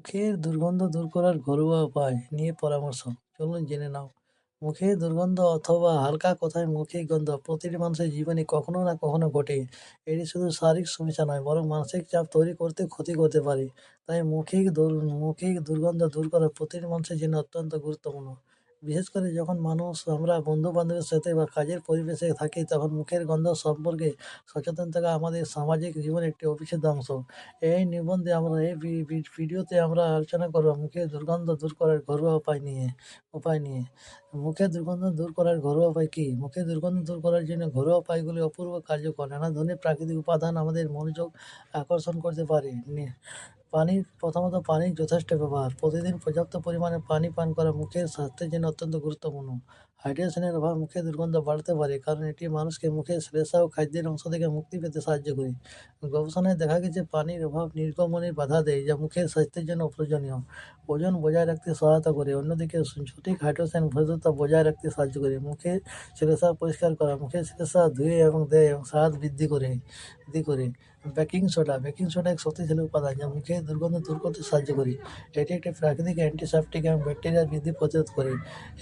মুখের দুর্গন্ধ দূর করার ঘরোয়া উপায় নিয়ে পরামর্শ। চলুন জেনে নাও মুখে দুর্গন্ধ অথবা হালকা কথায় মুখে গন্ধ প্রতিটি মানুষের জীবনে কখনো না কখনো ঘটে। এটি শুধু শারীরিক সমস্যা নয়, বরং মানসিক চাপ তৈরি করতে ক্ষতি করতে পারে। তাই মুখে মুখে দুর্গন্ধ দূর করা প্রতিটি মানুষের জন্য অত্যন্ত গুরুত্বপূর্ণ। বিশেষ করে যখন মানুষ আমরা বন্ধু বান্ধবের সাথে বা কাজের পরিবেশে থাকি, তখন মুখের গন্ধ সম্পর্কে সচেতন থাকা আমাদের সামাজিক জীবনের একটি অবিচ্ছেদ্য অংশ। এই নিবন্ধে আমরা, এই ভিডিওতে আমরা আলোচনা করব মুখের দুর্গন্ধ দূর করার ঘরোয়া উপায় নিয়ে উপায় নিয়ে। মুখের দুর্গন্ধ দূর করার ঘরোয়া উপায় কী? মুখের দুর্গন্ধ দূর করার জন্য ঘরোয়া উপায়গুলি অপূর্ব কার্যকর। নানা ধরনের প্রাকৃতিক উপাদান আমাদের মনোযোগ আকর্ষণ করতে পারে। পানির প্রথমত পানির যথেষ্ট ব্যবহার। প্রতিদিন পর্যাপ্ত পরিমাণে পানি পান করা মুখের স্বাস্থ্যের জন্য অত্যন্ত গুরুত্বপূর্ণ। হাইড্রেশনের অভাব মুখে দুর্গন্ধ বাড়তে পারে, কারণ এটি মানুষকে মুখের শ্লেষা ও খাদ্যের অংশ থেকে মুক্তি পেতে সাহায্য করে। গবেষণায় দেখা গেছে, পানির অভাব নির্গমনে বাধা দেয়, যা মুখের স্বাস্থ্যের জন্য প্রয়োজনীয় ওজন বজায় রাখতে সহায়তা করে। অন্যদিকে সঠিক হাইড্রেশন ভদ্রতা বজায় রাখতে সাহায্য করে। মুখে শ্লেষা পরিষ্কার করা, মুখে শ্লেষা ধুয়ে এবং দেয় এবং স্বাদ বৃদ্ধি করে বৃদ্ধি করে। বেকিং সোডা বেকিং সোডা এক শক্তিশালী উপাদান যা মুখের দুর্গন্ধ দূর করতে সাহায্য করে। এটি একটি প্রাকৃতিক অ্যান্টিসেপটিক এবং ব্যাকটেরিয়া বৃদ্ধি প্রতিরোধ করে।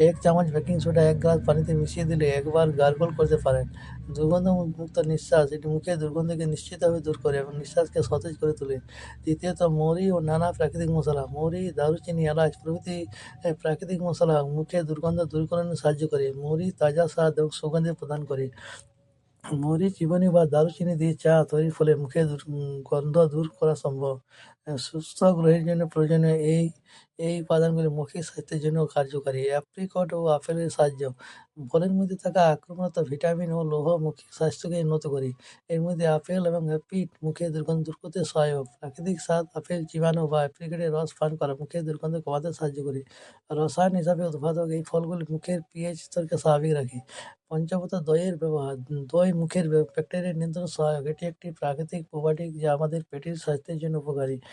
এক চামচ বেকিং সোডা এক গ্লাস পানিতে মিশিয়ে দিলে একবার গার্গল করতে পারেন। দুর্গন্ধ মুক্ত নিঃশ্বাস এটি মুখের দুর্গন্ধকে নিশ্চিতভাবে দূর করে এবং নিঃশ্বাসকে সতেজ করে তোলে। দ্বিতীয়ত, মৌরি ও নানা প্রাকৃতিক মশলা। মৌরি, দারুচিনি, এলাচ প্রভৃতি প্রাকৃতিক মশলা মুখে দুর্গন্ধ দূরীকরণে সাহায্য করে। মৌরি তাজা স্বাদ এবং সুগন্ধি প্রদান করে। মৌরি চিবনি বা দারুচিনি দিয়ে চা তৈরির ফলে মুখে গন্ধ দূর করা সম্ভব। সুস্থ গ্রহের জন্য প্রয়োজনীয় এই এই উপাদানগুলি মৌখিক স্বাস্থ্যের জন্য কার্যকারী। অ্যাপ্রিকট ও আপেলের সাহায্য। ফলের মধ্যে থাকা আক্রমণাত্মক ভিটামিন ও লৌহ মৌখিক স্বাস্থ্যকে উন্নত করে। এর মধ্যে আপেল এবং অ্যাপিট মুখে দুর্গন্ধ দূর করতে সহায়ক। প্রাকৃতিক স্বাদ আপেল চিবানো বা অ্যাপ্রিকেটের রস পান করা মুখে দুর্গন্ধ কমাতে সাহায্য করে। রসায়ন হিসাবে উৎপাদক এই ফলগুলি মুখের পিএইচ স্তরকে স্বাভাবিক রাখে। পঞ্চমত দইয়ের ব্যবহার। দই মুখের ব্য- ব্যাকটেরিয়া নিয়ন্ত্রণ সহায়ক। এটি একটি প্রাকৃতিক প্রোবায়োটিক যা আমাদের পেটের স্বাস্থ্যের জন্য উপকারী।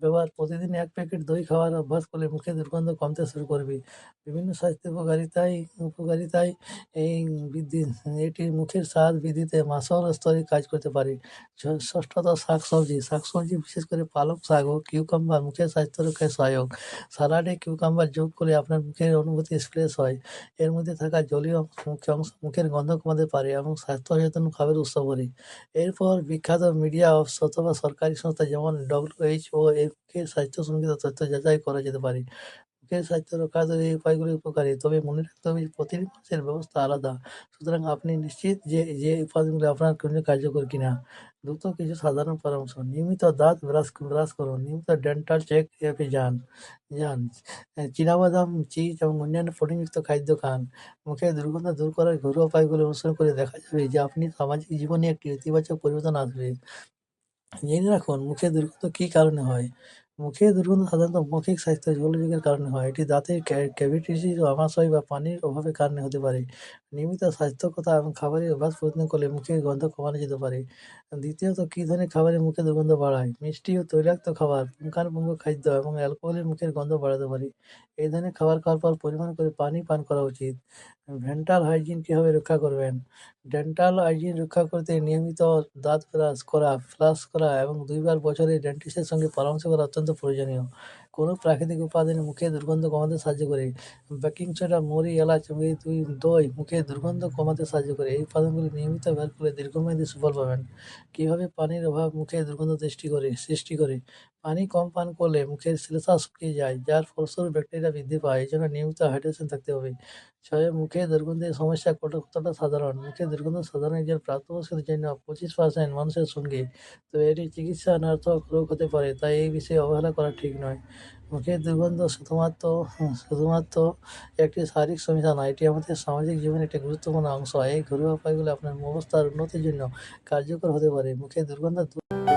ব্যবহার, প্রতিদিন এক প্যাকেট দই খাওয়ার অভ্যাস করলে মুখে দুর্গন্ধ কমতে শুরু করবে। বিভিন্ন স্বাস্থ্য উপকারিতায় উপকারিতায় এই বৃদ্ধি, এটি মুখের স্বাদ বৃদ্ধিতে মাসল স্তরে কাজ করতে পারে। ষষ্ঠত শাকসবজি শাকসবজি বিশেষ করে পালক শাক ও কিউকাম্বার মুখের স্বাস্থ্য রক্ষায় সহায়ক। সালাডে কিউকাম্বার যোগ করলে আপনার মুখের অনুভূতি ফ্রেশ হয়। এর মধ্যে থাকা জলীয় অংশ অংশ মুখের গন্ধ কমাতে পারে এবং স্বাস্থ্য সচেতন খাবারের উৎস করে এরপর বিখ্যাত মিডিয়া অফ অথবা সরকারি সংস্থা যেমন ডব্লিউএইচও এর মুখের স্বাস্থ্য সংক্রান্ত তথ্য যাচাই করা যেতে পারে। মুখের স্বাস্থ্য রক্ষাতে এই উপায়গুলি উপকারী, তবে মনে রাখতে হবে প্রতিটি মানুষের ব্যবস্থা আলাদা। সুতরাং আপনি নিশ্চিত যে যে উপাদানগুলি আপনার জন্য কার্যকর কিনা। দ্রুত কিছু সাধারণ পরামর্শ। নিয়মিত দাঁত ব্রাশ ব্রাশ করুন। নিয়মিত ডেন্টাল চেক আপে যান। যান। চীনাবাদাম, চিজ এবং অন্যান্য প্রোটিনযুক্ত খাদ্য খান। মুখে দুর্গন্ধ দূর করার ঘরোয়া উপায়গুলি অনুসরণ করে দেখা যাবে যে আপনি সামাজিক জীবনে একটি ইতিবাচক পরিবর্তন আসবে। জেনে রাখুন মুখে দুর্গন্ধ কী কারণে হয়? মুখে দুর্গন্ধ সাধারণত মৌখিক স্বাস্থ্য জলযোগের কারণে হয়। এটি দাঁতের ক্যাভিটিসির আমাশয় বা পানির অভাবের কারণে হতে পারে। নিয়মিত স্বাস্থ্যকতা এবং খাবারের অভ্যাস পরিবর্তন করলে মুখের গন্ধ কমানো যেতে পারে। দ্বিতীয়ত, কী ধরনের খাবারে মুখে দুর্গন্ধ বাড়ায়? মিষ্টি ও তৈলাক্ত খাবার পুঙ্খানুপুঙ্খ খাদ্য এবং অ্যালকোহলের মুখের গন্ধ বাড়াতে পারে। এই ধরনের খাবার খাওয়ার পর পরিমাণ করে পানি পান করা উচিত। ডেন্টাল হাইজিন কীভাবে রক্ষা করবেন? ডেন্টাল হাইজিন রক্ষা করতে নিয়মিত দাঁত ব্রাশ করা ফ্লাস করা এবং দুইবার বছরে ডেন্টিস্টের সঙ্গে পরামর্শ করা অত্যন্ত প্রয়োজনীয়। কোনো প্রাকৃতিক উপাদানে মুখে দুর্গন্ধ কমাতে সাহায্য করে। বেকিং সোডা, মরি, এলাচ দুই মুখে দুর্গন্ধ কমাতে সাহায্য করে। এই উপাদানগুলি নিয়মিত ব্যবহার করলে দীর্ঘমেয়াদী সুফল পাবেন। কীভাবে পানির অভাব মুখে দুর্গন্ধ সৃষ্টি করে সৃষ্টি করে? পানি কম পান করলে মুখের শ্লেষা শুকিয়ে যায়, যার ফলস্বরূপ ব্যাকটেরিয়া বৃদ্ধি পায়। এই জন্য নিয়মিত হাইড্রেশন থাকতে হবে। ছয় মুখে দুর্গন্ধের সমস্যা কত- কতটা সাধারণ? মুখে দুর্গন্ধ সাধারণ একজন প্রাপ্তবয়স্কদের জন্য পঁচিশ পার্সেন্ট মানুষের সঙ্গে। তো এটি চিকিৎসা অনর্থক রোগ হতে পারে, তাই এই বিষয়ে অবহেলা করা ঠিক নয়। মুখের দুর্গন্ধ শুধুমাত্র শুধুমাত্র একটি শারীরিক সমস্যা নয়, এটি আমাদের সামাজিক জীবনের একটি গুরুত্বপূর্ণ অংশ। এই ঘরোয়া উপায়গুলো আপনার অবস্থার উন্নতির জন্য কার্যকর হতে পারে। মুখের দুর্গন্ধ দূর